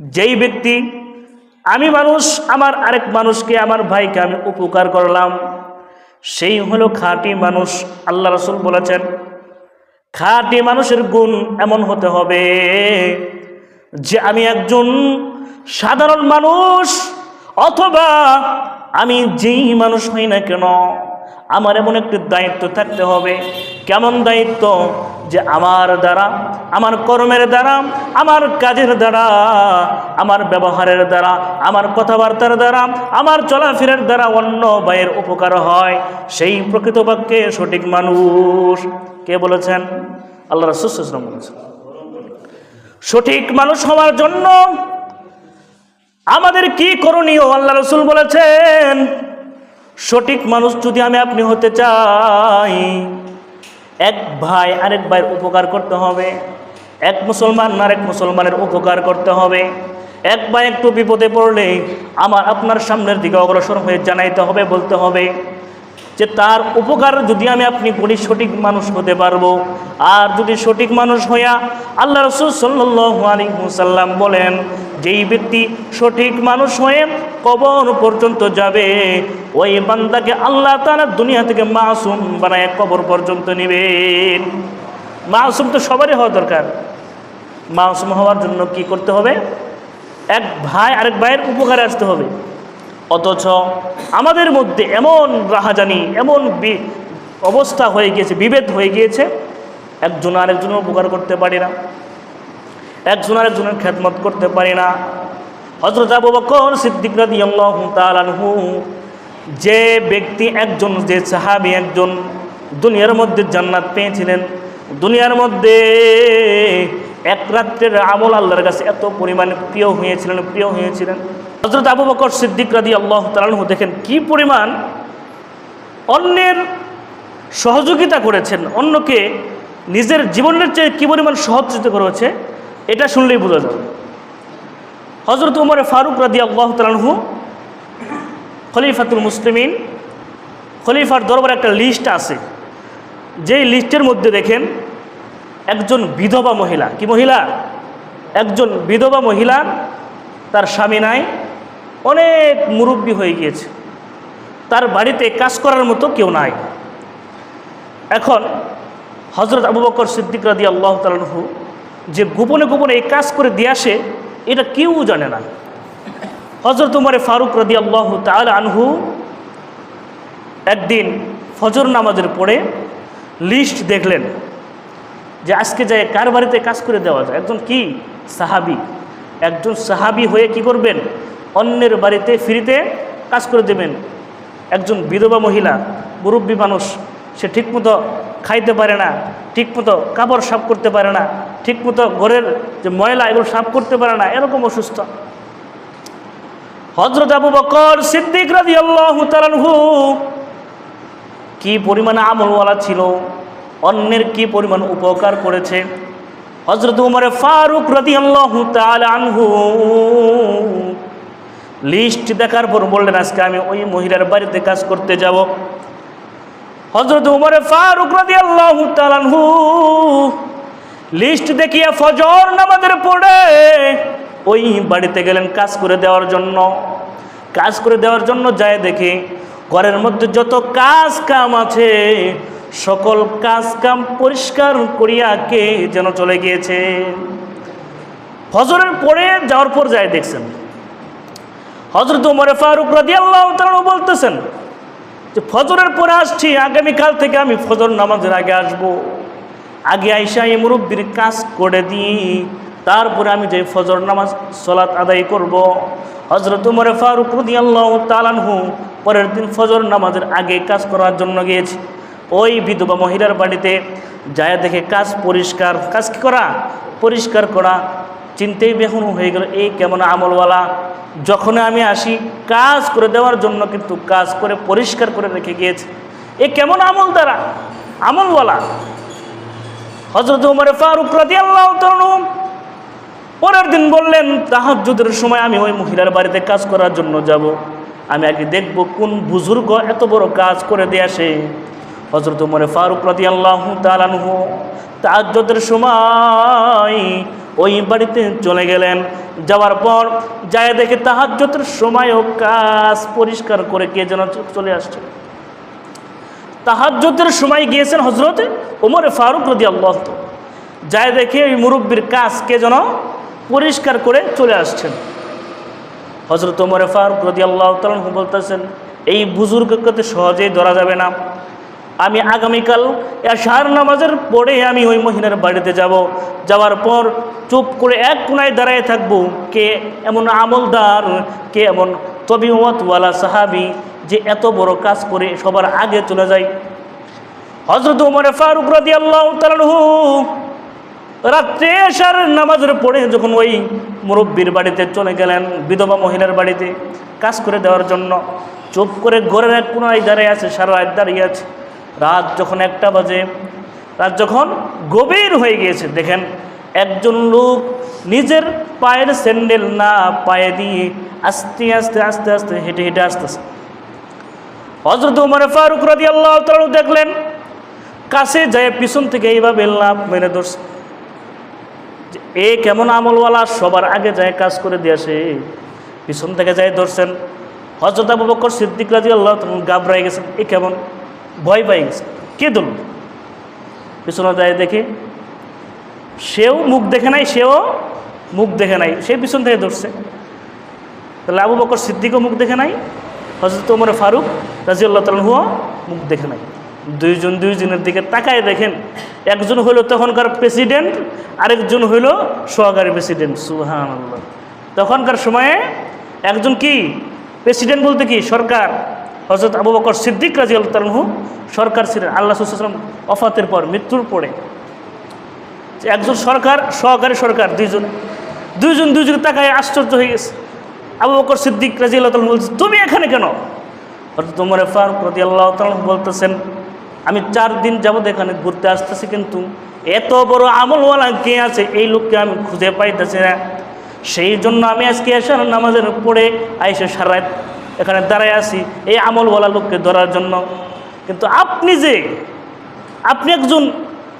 যেই ব্যক্তি, আমি মানুষ, আমার আরেক মানুষকে, আমার ভাইকে আমি উপকার করলাম, সেই হলো খাঁটি মানুষ, আল্লাহ রসুল বলেছেন, খাঁটি মানুষের গুণ এমন হতে হবে যে আমি একজন সাধারণ মানুষ, অথবা আমি যেই মানুষ হই না কেন, আমার এমন একটি দায়িত্ব থাকতে হবে। কেমন দায়িত্ব? যে আমার দ্বারা, আমার কর্মের দ্বারা, আমার কাজের দ্বারা, আমার ব্যবহারের দ্বারা, আমার কথাবার্তার দ্বারা, আমার চলাফেরার দ্বারা অন্য ভাইয়ের উপকার হয়। সেই প্রকৃতপক্ষে সঠিক মানুষ কে বলেছেন? আল্লাহ রসুলাম বলেছেন, সঠিক মানুষ হওয়ার জন্য আমাদের কি করণীয়? আল্লাহ রসুল বলেছেন, সঠিক মানুষ যদি আমি আপনি হতে চাই এক ভাই আরেক ভাইয়ের উপকার করতে হবে। এক মুসলমান আরেক মুসলমানের উপকার করতে হবে। এক ভাই একটু বিপদে পড়লে আমার আপনার সামনের দিকে অগ্রসর হয়ে জানাইতে হবে, বলতে হবে যে তার উপকার যদি আমি আপনি করি, সঠিক মানুষ হতে পারব। আর যদি সঠিক মানুষ হইয়া আল্লাহ রসুল সাল্লু আলী মুসাল্লাম বলেন, যেই ব্যক্তি সঠিক মানুষ হয়ে কবর পর্যন্ত যাবে, ওই বান্দাকে আল্লাহ তারা দুনিয়া থেকে মাসুম বানায় কবর পর্যন্ত নেবেন মাসুম তো সবারই হওয়া দরকার। মাসুম হওয়ার জন্য কি করতে হবে? এক ভাই, আরেক ভাইয়ের উপকারে আসতে হবে। অথচ আমাদের মধ্যে এমন রাহাজানি, এমন অবস্থা হয়ে গিয়েছে, বিভেদ হয়ে গিয়েছে। একজন আরেকজনের উপকার করতে পারি না। একজন আরেকজনের খেদমত করতে পারি না। হজরত আবু বকর সিদ্দিক যে ব্যক্তি একজন, যে সাহাবী একজন দুনিয়ার মধ্যে জান্নাত পেয়েছিলেন, দুনিয়ার মধ্যে এক রাত্রের আমল আল্লাহর কাছে এত পরিমাণে প্রিয় হয়েছিলেন প্রিয় হয়েছিলেন। হজরত আবু বকর সিদ্দিক রাদি আল্লাহ তালানহু দেখেন কি পরিমাণ অন্যের সহযোগিতা করেছেন, অন্যকে নিজের জীবনের চেয়ে কী পরিমাণ সহযোগিতা করেছে, এটা শুনলেই বোঝা যাবে। হজরত উমরে ফারুক রাদি আল্লাহ তালানহু খলিফাতুল মুসলিমিন, খলিফার দরবার একটা লিস্ট আছে। যেই লিস্টের মধ্যে দেখেন একজন বিধবা মহিলা। কি মহিলা? একজন বিধবা মহিলা, তার স্বামী নাই অনেক মুরব্বী হয়ে গিয়েছে। তার বাড়িতে কাজ করার মতো কেউ নাই। এখন হজরত আবু বকর সিদ্দিক রাদি আল্লাহ তালহু যে গোপনে গোপনে এই কাজ করে দিয়ে আসে, এটা কেউ জানে না। হজরত উমরে ফারুক রাদি আল্লাহ তাল আনহু একদিন ফজর নামাজের পরে লিস্ট দেখলেন যে আজকে যায় কার বাড়িতে কাজ করে দেওয়া যায়। একজন কি? সাহাবি। একজন সাহাবি হয়ে কি করবেন? অন্যের বাড়িতে ফ্রিতে কাজ করে দেবেন। একজন বিধবা মহিলা, মুরব্বী মানুষ, সে ঠিকমতো খাইতে পারে না, ঠিকমতো কাপড় সাফ করতে পারে না, ঠিকমতো ঘরের যে ময়লা এগুলো সাফ করতে পারে না, এরকম অসুস্থ। হজরত আবু বকর সিদ্দিক রাজি কি পরিমাণে আমলওয়ালা ছিল, অন্যের কি পরিমাণ উপকার করেছে? হজরত উমরে ফারুক রদি আল্লাহ আনহু লিস্ট দেখার পর বললেন, আজকে আমি ওই মহিলার বাড়িতে কাজ করতে যাব। হজরত উমরে ফারুক রদি আল্লাহ আনহু লিস্ট দেখিয়া ফজর নামাজের পড়ে ওই বাড়িতে গেলেন কাজ করে দেওয়ার জন্য। কাজ করে দেওয়ার জন্য যায় দেখে ঘরের মধ্যে যত কাজ কাম আছে, সকল কাজ কাম পরিষ্কার করিয়া কে যেন চলে গিয়েছে। ফজরের পরে যাওয়ার পর যায় দেখছেন হজরত উমরে ফারুক রাজি আল্লাহ বলতেছেন যে ফজরের পরে আসছি, আগামীকাল থেকে আমি ফজর নামাজের আগে আসব। আগে আইসা এই মুরব্বীর কাজ করে দিই, তারপরে আমি যে ফজর নামাজ সলাৎ আদায় করব। হজরত উমরে ফারুক রদি আল্লাহ তালানহু পরের দিন ফজর নামাজের আগে কাজ করার জন্য গিয়েছি। ওই বিধবা মহিলার বাড়িতে যায় দেখে কাজ পরিষ্কার, কাজ করা? পরিষ্কার করা। চিনতেই বেহুন হয়ে গেল, এই কেমন আমলওয়ালা? যখন আমি আসি, কাজ করে দেওয়ার জন্য কিন্তু কাজ করে পরিষ্কার করে রেখে গিয়েছে। এ কেমন আমল দ্বারা আমলওয়ালা? হজরত উমরে ফারুক রাজি আল্লাহ পরের দিন বললেন তাহাজুদের সময় আমি ওই মহিলার বাড়িতে কাজ করার জন্য যাব। আমি আগে দেখব কোন বুজুর্গ এত বড় কাজ করে দিয়ে আসে। হজরত উমরে ফারুক রাজি আল্লাহ তালানহু তাহাজুদের সময় ওই বাড়িতে চলে গেলেন। যাওয়ার পর যায় দেখে তাহাজ্জতের সময়ও কাজ পরিষ্কার করে কে যেন চলে আসছে। তাহাজ্জতের সময় গিয়েছেন হজরতে ওমরে ফারুক রদি আল্লাহ যায় দেখে ওই মুরব্বীর কাজ কে যেন পরিষ্কার করে চলে আসছেন। হজরত ওমরে ফারুক রদি আল্লাহ তালন বলতেছেন, এই বুজুর্গকে সহজেই ধরা যাবে না। আমি আগামীকাল এশার নামাজের পরে আমি ওই মহিলার বাড়িতে যাব। যাওয়ার পর চুপ করে এক কোনায় দাঁড়ায় থাকব। কে এমন আমলদার, কে এমন তবিওয়াতওয়ালা সাহাবি যে এত বড় কাজ করে সবার আগে চলে যায়। হজরত উমরে ফারুক রাদি আল্লাহ রাত্রে এশার নামাজের পড়ে যখন ওই মুরব্বীর বাড়িতে চলে গেলেন, বিধবা মহিলার বাড়িতে কাজ করে দেওয়ার জন্য, চুপ করে ঘরের এক কোনায় দাঁড়িয়ে আছে, সারা রাত দাঁড়িয়ে আছে। রাত যখন একটা বাজে, রাত যখন গভীর হয়ে গিয়েছে, দেখেন, একজন লোক নিজের পায়ের স্যান্ডেল না পায়ে দিয়ে আস্তে আস্তে আস্তে আস্তে হেঁটে হেঁটে আসতেছে। হজরত উমর ফারুক রাদি আল্লাহ দেখলেন, কাছে যায় পিছন থেকে এইভাবে লাভ মেরে ধরছে। এ কেমন আমলওয়ালা, সবার আগে যায় কাজ করে দিয়ে আসে। পিছন থেকে যায় ধরছেন। হজরত আবু বকর সিদ্দিক রাজি আল্লাহ গাবরাই গেছেন, এ কেমন? ভয় পাই গেছে কে ধরল? পিছনে যায় দেখে, সেও মুখ দেখে নাই, সেও মুখ দেখে নাই, সে পিছন থেকে ধরছে। তাহলে আবু বকর সিদ্দিকও মুখ দেখে নাই হজরত ওমর ফারুক রাজিউল্লাহ তালহুও মুখ দেখে নাই। দুইজন দুইজনের দিকে তাকায় দেখেন, একজন হইল তখনকার প্রেসিডেন্ট, আরেকজন হইল সহকারী প্রেসিডেন্ট সুহান তখনকার সময়ে একজন কি? প্রেসিডেন্ট বলতে কি? সরকার। হজরত আবু বকর সিদ্দিক রাজি আল্লাহ সরকার ছিলেন। আল্লাহ সুসালাম অফাতের পর মৃত্যুর পরে একজন সরকার, সহকারী সরকার, দুইজন দুইজন দুইজনে তাকায় আশ্চর্য হয়ে গেছে। আবু বকর সিদ্দিক রাজি আল্লাহ বলছে, তুমি এখানে কেন? তোমার ফারুক রাজি আল্লাহ বলতেছেন, আমি চার দিন যাবত এখানে ঘুরতে আসতেছি কিন্তু এত বড় আমলওয়ালা কে আছে? এই লোককে আমি খুঁজে পাইতেছি না। সেই জন্য আমি আজকে এসার নামাজের পড়ে আইসে সারাত এখানে দাঁড়ায় আছি, এই আমলওয়ালা লোককে ধরার জন্য। কিন্তু আপনি যে, আপনি একজন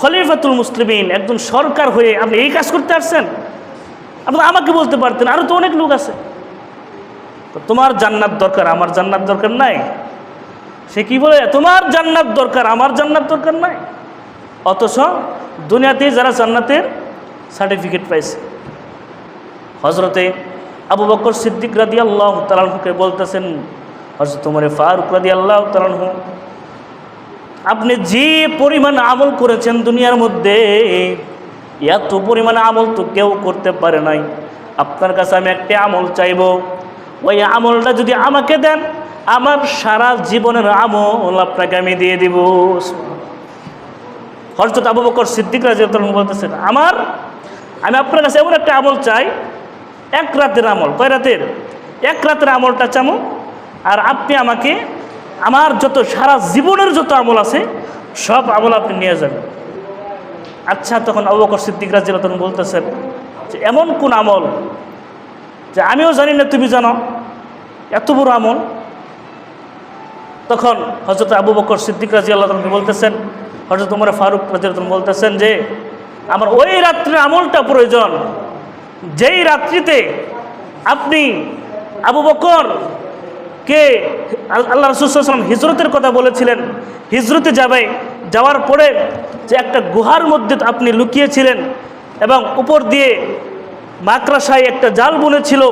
খলিফাতুল মুসলিমিন, একজন সরকার হয়ে আপনি এই কাজ করতে আসছেন, আপনি আমাকে বলতে পারতেন আরও তো অনেক লোক আছে। তো তোমার জান্নাত দরকার, আমার জান্নাত দরকার নাই। সে কি বলে, তোমার জান্নাত দরকার, আমার জান্নাত দরকার নাই। অথচ দুনিয়াতে যারা জান্নাতের সার্টিফিকেট পাইছে হজরতে আবু বকর সিদ্দিক রাদি আল্লাহ তালানহুকে বলতেছেন হজরত তোমার ফারুক রাদি আল্লাহ তালানহু আপনি যে পরিমাণ আমল করেছেন দুনিয়ার মধ্যে, এত পরিমাণ আমল তো কেউ করতে পারে নাই। আপনার কাছে আমি একটা আমল চাইব। ওই আমলটা যদি আমাকে দেন, আমার সারা জীবনের আমল আপনাকে আমি দিয়ে দিব। হরজত আবু বকর সিদ্দিক রাজি বলতেছেন, আমার, আমি আপনার কাছে এমন একটা আমল চাই এক রাতের আমল। কয় রাতের? এক রাতের আমলটা চামো। আর আপনি আমাকে আমার যত সারা জীবনের যত আমল আছে, সব আমল আপনি নিয়ে যাবেন। আচ্ছা তখন আবু বকর সিদ্দিক রাজি তখন বলতেছেন যে, এমন কোন আমল যে আমিও জানি না, তুমি জানো? এত বড় আমল? তখন হজরত আবু বকর সিদ্দিক রাজি আল্লাহ বলতেছেন হজরত উমর ফারুক রাজি বলতেছেন যে, আমার ওই রাত্রে আমলটা প্রয়োজন। যেই রাত্রিতে আপনি আবু বকর কে আল্লাহ রসুলাম হিজরতের কথা বলেছিলেন, হিজরতে যাবে, যাওয়ার পরে যে একটা গুহার মধ্যে আপনি লুকিয়েছিলেন এবং উপর দিয়ে মাকড়াশায় একটা জাল বুনেছিল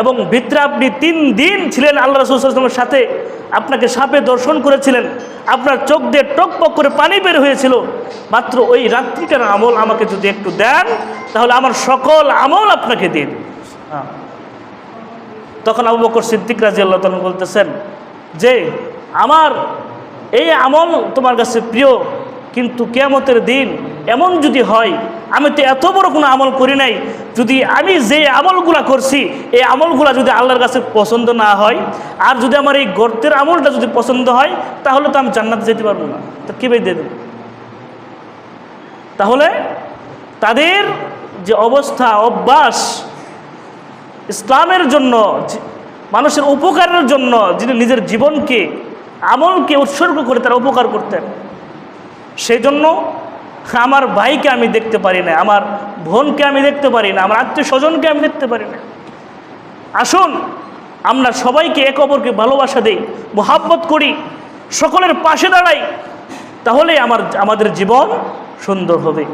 এবং ভিতরে আপনি তিন দিন ছিলেন আল্লাহ রসুলামের সাথে আপনাকে সাপে দর্শন করেছিলেন। আপনার চোখ দিয়ে টক পক করে পানি বের হয়েছিল। মাত্র ওই রাত্রিটার আমল আমাকে যদি একটু দেন, তাহলে আমার সকল আমল আপনাকে দিন হ্যাঁ। তখন আবু বকর সিদ্দিক রাজি আল্লাহ তালন বলতেছেন যে, আমার এই আমল তোমার কাছে প্রিয়, কিন্তু কেয়ামতের দিন এমন যদি হয় আমি তো এত বড় কোনো আমল করি নাই। যদি আমি যে আমলগুলা করছি, এই আমলগুলা যদি আল্লাহর কাছে পছন্দ না হয়, আর যদি আমার এই গর্তের আমলটা যদি পছন্দ হয়, তাহলে তো আমি জান্নাতে যেতে পারব না। তো কীভাবে দিয়ে দেব তাহলে তাদের যে অবস্থা, অভ্যাস, ইসলামের জন্য মানুষের উপকারের জন্য যিনি নিজের জীবনকে, আমলকে উৎসর্গ করে তারা উপকার করতেন, সেই জন্য আমার ভাইকে আমি দেখতে পারি না, আমার বোনকে আমি দেখতে পারি না, আমার আত্মীয় স্বজনকে আমি দেখতে পারি না। আসুন, আমরা সবাইকে এক অপরকে ভালোবাসা দিই, মোহাব্বত করি, সকলের পাশে দাঁড়াই তাহলে আমার, আমাদের জীবন সুন্দর হবে।